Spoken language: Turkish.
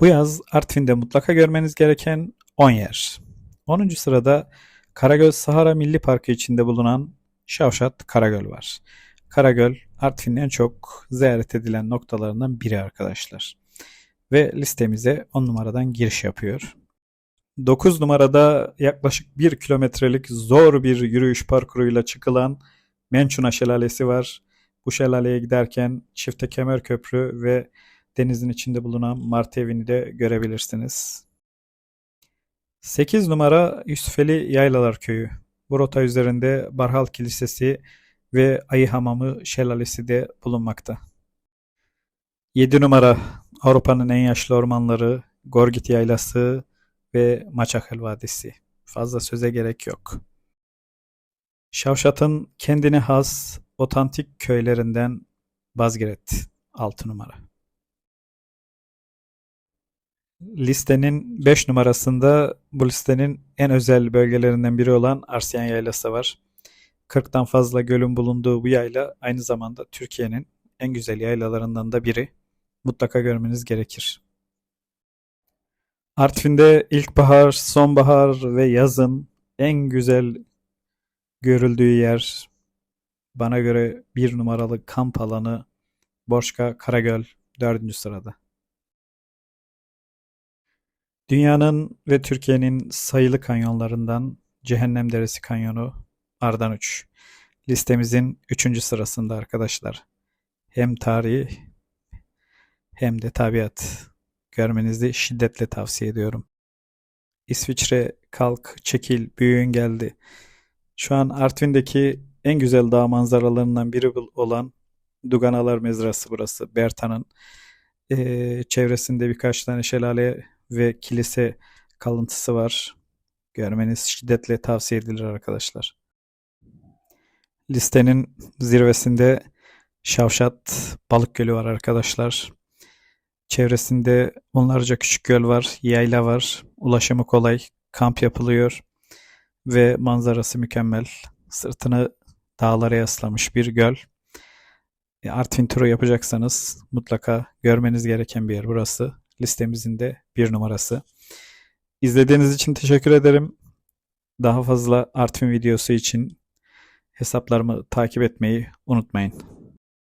Bu yaz Artvin'de mutlaka görmeniz gereken 10 yer. 10. sırada Karagöl Sahara Milli Parkı içinde bulunan Şavşat Karagöl var. Karagöl Artvin'in en çok ziyaret edilen noktalarından biri arkadaşlar. Ve listemize 10 numaradan giriş yapıyor. 9 numarada yaklaşık 1 kilometrelik zor bir yürüyüş parkuruyla çıkılan Mençuna Şelalesi var. Bu şelaleye giderken Çifte Kemer Köprü ve denizin içinde bulunan Martı Evi'ni de görebilirsiniz. 8 numara Yusufeli Yaylalar Köyü. Bu rota üzerinde Barhal Kilisesi ve Ayı Hamamı Şelalesi de bulunmakta. 7 numara Avrupa'nın en yaşlı ormanları Gorgit Yaylası ve Maçakal Vadisi. Fazla söze gerek yok. Şavşat'ın kendine has otantik köylerinden Bazgiret 6 numara. Listenin 5 numarasında bu listenin en özel bölgelerinden biri olan Arsyan Yaylası var. 40'tan fazla gölün bulunduğu bu yayla aynı zamanda Türkiye'nin en güzel yaylalarından da biri. Mutlaka görmeniz gerekir. Artvin'de ilkbahar, sonbahar ve yazın en güzel görüldüğü yer bana göre bir numaralı kamp alanı Borçka Karagöl dördüncü sırada. Dünyanın ve Türkiye'nin sayılı kanyonlarından Cehennem Deresi Kanyonu Ardanuç. Listemizin üçüncü sırasında arkadaşlar. Hem tarih hem de tabiat görmenizi şiddetle tavsiye ediyorum. İsviçre kalk çekil büyüğün geldi. Şu an Artvin'deki en güzel dağ manzaralarından biri olan Duganalar Mezrası burası. Berta'nın Ee, çevresinde birkaç tane şelale ve kilise kalıntısı var. Görmeniz şiddetle tavsiye edilir arkadaşlar. Listenin zirvesinde Şavşat Balık Gölü var arkadaşlar. Çevresinde onlarca küçük göl var, yayla var. Ulaşımı kolay, kamp yapılıyor ve manzarası mükemmel. Sırtını dağlara yaslamış bir göl. E, Artvin turu yapacaksanız mutlaka görmeniz gereken bir yer burası. Listemizin de bir numarası. İzlediğiniz için teşekkür ederim. Daha fazla Artvin videosu için hesaplarımı takip etmeyi unutmayın.